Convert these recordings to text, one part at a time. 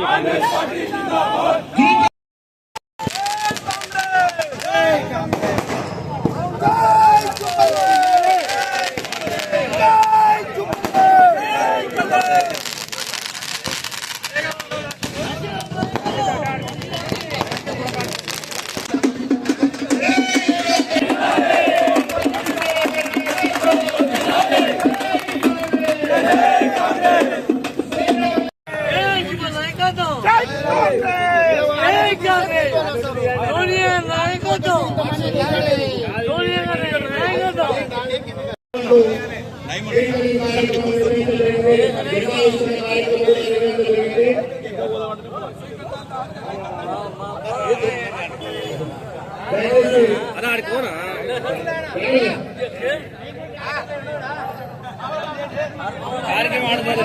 Congress party ਜਿੰਦਾਬਾਦ। ಕಾರ್ಯಕ್ರಮ ಮಾಡ್ತಾರೆ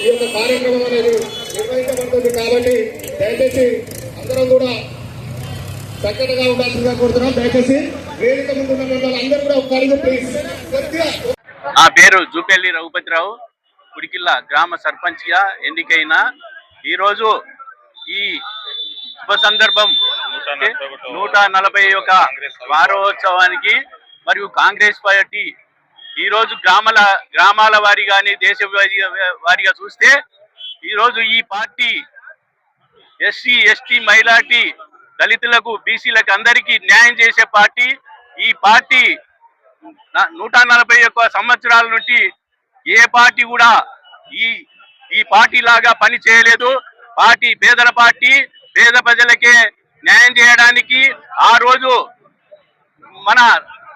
ఈ యొక్క కార్యక్రమం అనేది నిర్వహించబడుతుంది కాబట్టి దయచేసి అందరం కూడా చక్కగా ఉండాల్సిందిగా కోరుతున్నాం. దయచేసి వేదిక ముందు ఉన్న వాళ్ళందరూ కూడా ఒక అడుగు ప్లీజ్ కొద్దిగా నా పేరు జూపెల్లి రఘుపతిరావు కుడికిల్ల గ్రామ సర్పంచ్గా ఎన్నికైన ఈరోజు ఈ శుభ సందర్భం నూట నలభై ఒక వారోత్సవానికి మరియు కాంగ్రెస్ పార్టీ ఈ రోజు గ్రామాల గ్రామాల వారి కానీ దేశ వారిగా చూస్తే ఈ రోజు ఈ పార్టీ ఎస్సీ ఎస్టీ మైనార్టీ దళితులకు బీసీలకు అందరికీ న్యాయం చేసే పార్టీ. ఈ పార్టీ నూట నలభై ఒక్క సంవత్సరాల నుండి ఏ పార్టీ కూడా ఈ ఈ పార్టీ లాగా పని చేయలేదు. పార్టీ పేదల పార్టీ పేద ప్రజలకే న్యాయం చేయడానికి ఆ రోజు మన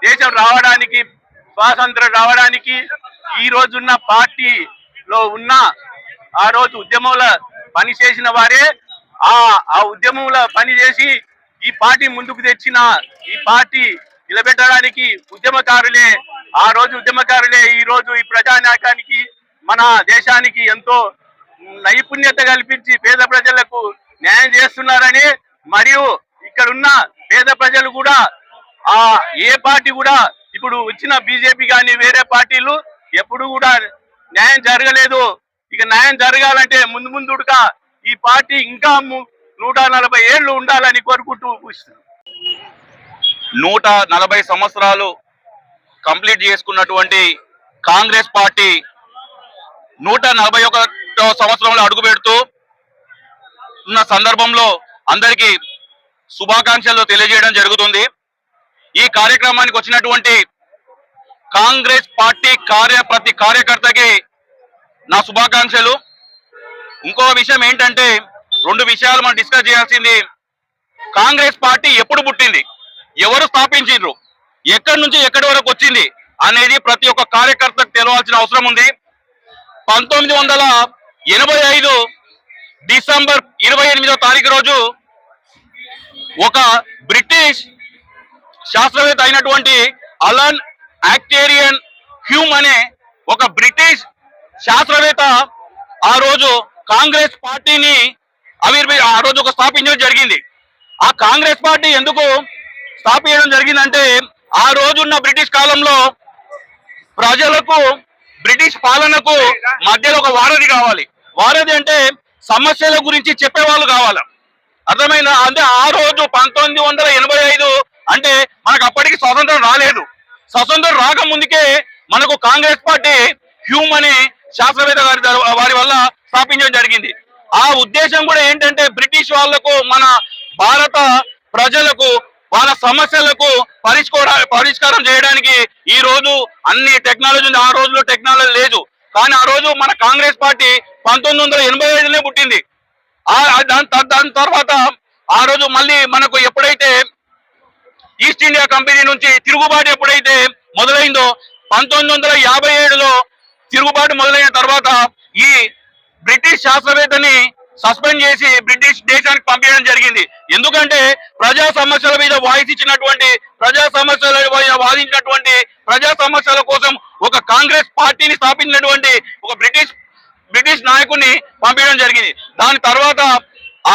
దేశం రావడానికి స్వాతంత్రం రావడానికి ఈ రోజున్న పార్టీలో ఉన్న ఆ రోజు ఉద్యమంలో పని చేసిన వారే ఆ ఆ ఉద్యమంలో పని చేసి ఈ పార్టీ ముందుకు తెచ్చిన ఈ పార్టీ నిలబెట్టడానికి ఉద్యమకారులే ఆ రోజు ఉద్యమకారులే ఈ రోజు ఈ ప్రజానాయకానికి మన దేశానికి ఎంతో నైపుణ్యత కల్పించి పేద ప్రజలకు న్యాయం చేస్తున్నారని మరియు ఇక్కడ ఉన్న పేద ప్రజలు కూడా ఆ ఏ పార్టీ కూడా ఇప్పుడు వచ్చిన బీజేపీ కానీ వేరే పార్టీలు ఎప్పుడు కూడా న్యాయం జరగలేదు. ఇక న్యాయం జరగాలంటే ముందు ముందుడుక ఈ పార్టీ ఇంకా నూట నలభై ఏళ్ళు ఉండాలని కోరుకుంటూ నూట నలభై సంవత్సరాలు కంప్లీట్ చేసుకున్నటువంటి కాంగ్రెస్ పార్టీ నూట నలభై ఒకటో సంవత్సరంలో అడుగు పెడుతూ ఉన్న సందర్భంలో అందరికీ శుభాకాంక్షలు తెలియజేయడం జరుగుతుంది. ఈ కార్యక్రమానికి వచ్చినటువంటి కాంగ్రెస్ పార్టీ కార్య ప్రతి కార్యకర్తకి నా శుభాకాంక్షలు. ఇంకో విషయం ఏంటంటే రెండు విషయాలు మనం డిస్కస్ చేయాల్సింది. కాంగ్రెస్ పార్టీ ఎప్పుడు పుట్టింది? ఎవరు స్థాపించిండ్రు? ఎక్కడి నుంచి ఎక్కడి వరకు వచ్చింది? అనేది ప్రతి ఒక్క కార్యకర్తకు తెలవాల్సిన అవసరం ఉంది. పంతొమ్మిది వందల ఎనభై ఐదు డిసెంబర్ ఇరవై ఎనిమిదో తారీఖు రోజు ఒక బ్రిటిష్ శాస్త్రవేత్త అయినటువంటి అలన్ యాక్టేరియన్ హ్యూమ్ అనే ఒక బ్రిటిష్ శాస్త్రవేత్త ఆ రోజు కాంగ్రెస్ పార్టీని ఆవిర్భి ఆ రోజు ఒక స్థాపించడం జరిగింది. ఆ కాంగ్రెస్ పార్టీ ఎందుకు స్థాపించడం జరిగిందంటే ఆ రోజున్న బ్రిటిష్ కాలంలో ప్రజలకు బ్రిటిష్ పాలనకు మధ్యలో ఒక వారధి కావాలి. వారధి అంటే సమస్యల గురించి చెప్పేవాళ్ళు కావాలి. అర్థమైందా? అంటే ఆ రోజు పంతొమ్మిది వందల ఎనభై ఐదు అంటే మనకు అప్పటికి స్వాతంత్రం రాలేదు. స్వతంత్రం రాకముందుకే మనకు కాంగ్రెస్ పార్టీ హ్యూమ్ అని శాస్త్రవేత్త గారి వారి వల్ల స్థాపించడం జరిగింది. ఆ ఉద్దేశం కూడా ఏంటంటే బ్రిటిష్ వాళ్ళకు మన భారత ప్రజలకు వాళ్ళ సమస్యలకు పరిష్కార పరిష్కారం చేయడానికి ఈ రోజు అన్ని టెక్నాలజీ ఉంది. ఆ రోజులో టెక్నాలజీ లేదు. కానీ ఆ రోజు మన కాంగ్రెస్ పార్టీ పంతొమ్మిది వందల ఎనభై ఐదులో పుట్టింది. ఆ ఆ- దాని త- దాని తర్వాత ఆ రోజు మళ్ళీ మనకు ఎప్పుడైతే ఈస్ట్ ఇండియా కంపెనీ నుంచి తిరుగుబాటు ఎప్పుడైతే మొదలైందో పంతొమ్మిది వందల యాభై ఏడులో తిరుగుబాటు మొదలైన తర్వాత ఈ బ్రిటిష్ శాస్త్రవేత్తని సస్పెండ్ చేసి బ్రిటిష్ దేశానికి పంపించడం జరిగింది. ఎందుకంటే ప్రజా సమస్యల మీద వాయిస్ ఇచ్చినటువంటి ప్రజా సమస్యల వాదించినటువంటి ప్రజా సమస్యల కోసం ఒక కాంగ్రెస్ పార్టీని స్థాపించినటువంటి ఒక బ్రిటిష్ బ్రిటిష్ నాయకుడిని పంపించడం జరిగింది. దాని తర్వాత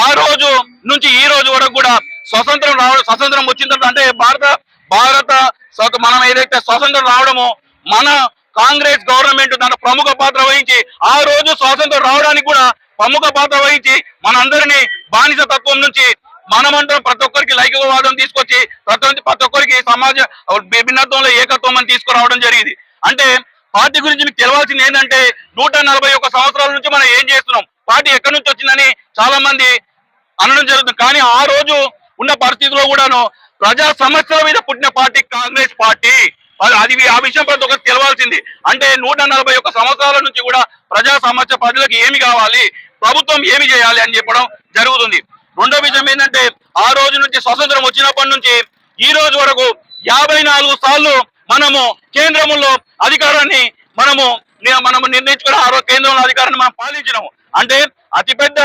ఆ రోజు నుంచి ఈ రోజు వరకు కూడా స్వతంత్రం రావడం స్వతంత్రం వచ్చిన తర్వాత అంటే భారత భారత మనం ఏదైతే స్వతంత్రం రావడమో మన కాంగ్రెస్ గవర్నమెంట్ దాని ప్రముఖ పాత్ర వహించి ఆ రోజు స్వాతంత్రం రావడానికి కూడా ప్రముఖ పాత్ర వహించి మనందరినీ బానిస తత్వం నుంచి మనమందరం ప్రతి ఒక్కరికి లైంగికవాదం తీసుకొచ్చి ప్రతి ప్రతి ఒక్కరికి సమాజ భిన్నత్వంలో ఏకత్వం అని తీసుకురావడం జరిగింది. అంటే పార్టీ గురించి మీకు తెలవాల్సింది ఏంటంటే నూట నలభై సంవత్సరాల నుంచి మనం ఏం చేస్తున్నాం? పార్టీ ఎక్కడి నుంచి వచ్చిందని చాలా మంది అనడం జరుగుతుంది. కానీ ఆ రోజు ఉన్న పరిస్థితిలో కూడాను ప్రజా సమస్యల మీద పుట్టిన పార్టీ కాంగ్రెస్ పార్టీ. అది ఆ విషయం ప్రతి ఒక్కరికి తెలవాల్సింది. అంటే నూట నలభై ఒక్క సంవత్సరాల నుంచి కూడా ప్రజా సమస్య ప్రజలకు ఏమి కావాలి ప్రభుత్వం ఏమి చేయాలి అని చెప్పడం జరుగుతుంది. రెండో విషయం ఏంటంటే ఆ రోజు నుంచి స్వతంత్రం వచ్చినప్పటి నుంచి ఈ రోజు వరకు యాభై నాలుగు సార్లు మనము కేంద్రములో అధికారాన్ని మనము మనము నిర్ణయించుకున్న ఆ రోజు కేంద్రంలో అధికారాన్ని మనం పాలించినాము. అంటే అతిపెద్ద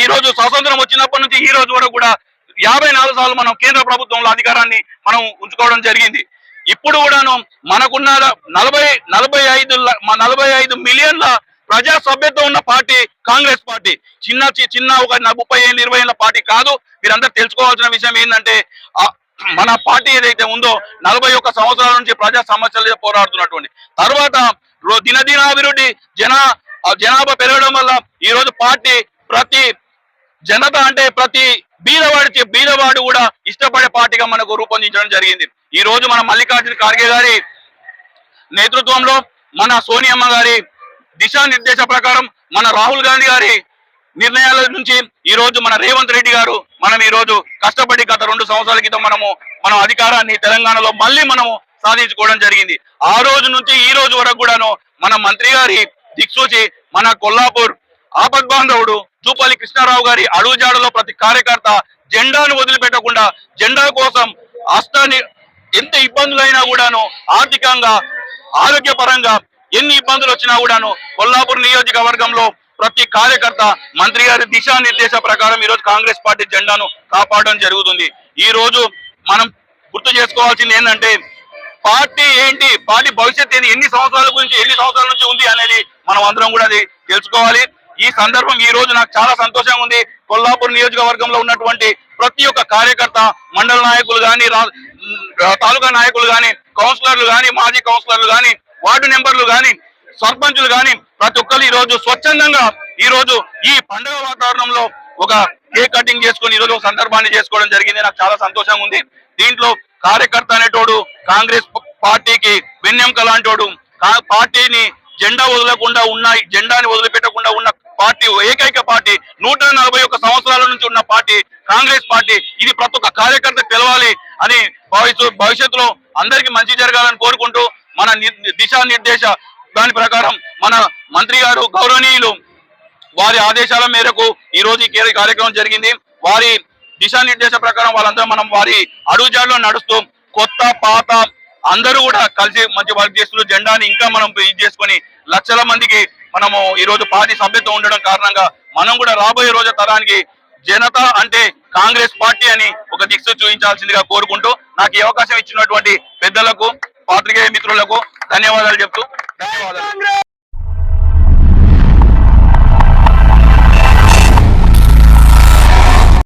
ఈ రోజు స్వాతంత్రం వచ్చినప్పటి నుంచి ఈ రోజు వరకు కూడా యాభై నాలుగు సార్లు మనం కేంద్ర ప్రభుత్వంలో అధికారాన్ని మనం ఉంచుకోవడం జరిగింది. ఇప్పుడు కూడాను మనకున్న నలభై నలభై ఐదు నలభై ఐదు మిలియన్ల ప్రజా సభ్యత్వం ఉన్న పార్టీ కాంగ్రెస్ పార్టీ. చిన్న చిన్న ఒక ముప్పై ఏళ్ళు ఇరవై ఏళ్ళ పార్టీ కాదు. మీరందరూ తెలుసుకోవాల్సిన విషయం ఏంటంటే మన పార్టీ ఏదైతే ఉందో నలభై ఒక్క సంవత్సరాల నుంచి ప్రజా సమస్యల పోరాడుతున్నటువంటి. తర్వాత రో- దినదినాభివృద్ధి జన జనాభా పెరగడం వల్ల ఈ రోజు పార్టీ ప్రతి జనత అంటే ప్రతి బీదవాడి చే- బీదవాడు కూడా ఇష్టపడే పార్టీగా మనకు రూపొందించడం జరిగింది. ఈ రోజు మన మల్లికార్జున ఖార్గే గారి నేతృత్వంలో మన సోనియమ్మ గారి దిశానిర్దేశ ప్రకారం మన రాహుల్ గాంధీ గారి నిర్ణయాల నుంచి ఈ రోజు మన రేవంత్ రెడ్డి గారు మనం ఈ రోజు కష్టపడి గత రెండు సంవత్సరాల క్రితం మనము మన అధికారాన్ని తెలంగాణలో మళ్ళీ మనము సాధించుకోవడం జరిగింది. ఆ రోజు నుంచి ఈ రోజు వరకు కూడాను మన మంత్రి గారి దిక్సూచి మన కొల్లాపూర్ ఆపద్ బాంధవుడు జూపల్లి కృష్ణారావు గారి అడుగుజాడలో ప్రతి కార్యకర్త జెండాను వదిలిపెట్టకుండా జెండా కోసం అస్తాన్ని ఎంత ఇబ్బందులైనా కూడాను ఆర్థికంగా ఆరోగ్యపరంగా ఎన్ని ఇబ్బందులు వచ్చినా కూడాను కొల్లాపూర్ నియోజకవర్గంలో ప్రతి కార్యకర్త మంత్రి గారి దిశానిర్దేశ ప్రకారం ఈరోజు కాంగ్రెస్ పార్టీ జెండాను కాపాడడం జరుగుతుంది. ఈ రోజు మనం గుర్తు చేసుకోవాల్సింది ఏంటంటే పార్టీ ఏంటి పార్టీ భవిష్యత్ ఏంటి ఎన్ని సంవత్సరాల గురించి ఎన్ని సంవత్సరాల నుంచి ఉంది అనేది మనం అందరం కూడా అది తెలుసుకోవాలి. ఈ సందర్భం ఈ రోజు నాకు చాలా సంతోషంగా ఉంది. కొల్లాపూర్ నియోజకవర్గంలో ఉన్నటువంటి ప్రతి ఒక్క కార్యకర్త మండల నాయకులు కానీ తాలూకా నాయకులు కానీ కౌన్సిలర్లు కానీ మాజీ కౌన్సిలర్లు కానీ వార్డు మెంబర్లు కానీ సర్పంచులు కానీ ప్రతి ఒక్కరు ఈ రోజు స్వచ్ఛందంగా ఈ రోజు ఈ పండుగ వాతావరణంలో ఒక కేక్ కటింగ్ చేసుకుని ఈ రోజు ఒక సందర్భాన్ని చేసుకోవడం జరిగింది. నాకు చాలా సంతోషంగా ఉంది. దీంట్లో కార్యకర్త అనేటోడు కాంగ్రెస్ పార్టీకి వెన్నెంక లాంటోడు పార్టీని జెండా వదలకుండా ఉన్న జెండాని వదిలిపెట్టకుండా ఉన్న పార్టీ ఏకైక పార్టీ నూట నలభై ఒక్క సంవత్సరాల నుంచి ఉన్న పార్టీ కాంగ్రెస్ పార్టీ ఇది ప్రతి ఒక్క కార్యకర్త తెలవాలి అని భావిస్తూ భవిష్యత్తులో అందరికీ మంచి జరగాలని కోరుకుంటూ మన ని- దిశానిర్దేశ దాని ప్రకారం మన మంత్రి గారు గౌరవనీయులు వారి ఆదేశాల మేరకు ఈ రోజు ఈ కార్యక్రమం జరిగింది. వారి దిశానిర్దేశ ప్రకారం వాళ్ళందరూ మనం వారి అడుగుజాడలో నడుస్తూ కొత్త పాత అందరూ కూడా కలిసి మంచి వర్క్ చేస్తున్న జెండాని ఇంకా మనం ఇది చేసుకొని లక్షల మందికి మనము ఈ రోజు పార్టీ సభ్యత్వం ఉండడం కారణంగా మనం కూడా రాబోయే రోజు తరానికి జనత అంటే కాంగ్రెస్ పార్టీ అని ఒక దిక్సు చూపించాల్సిందిగా కోరుకుంటూ నాకు ఈ అవకాశం ఇచ్చినటువంటి పెద్దలకు పాత్రికేయ మిత్రులకు ధన్యవాదాలు చెప్తూ ధన్యవాదాలు.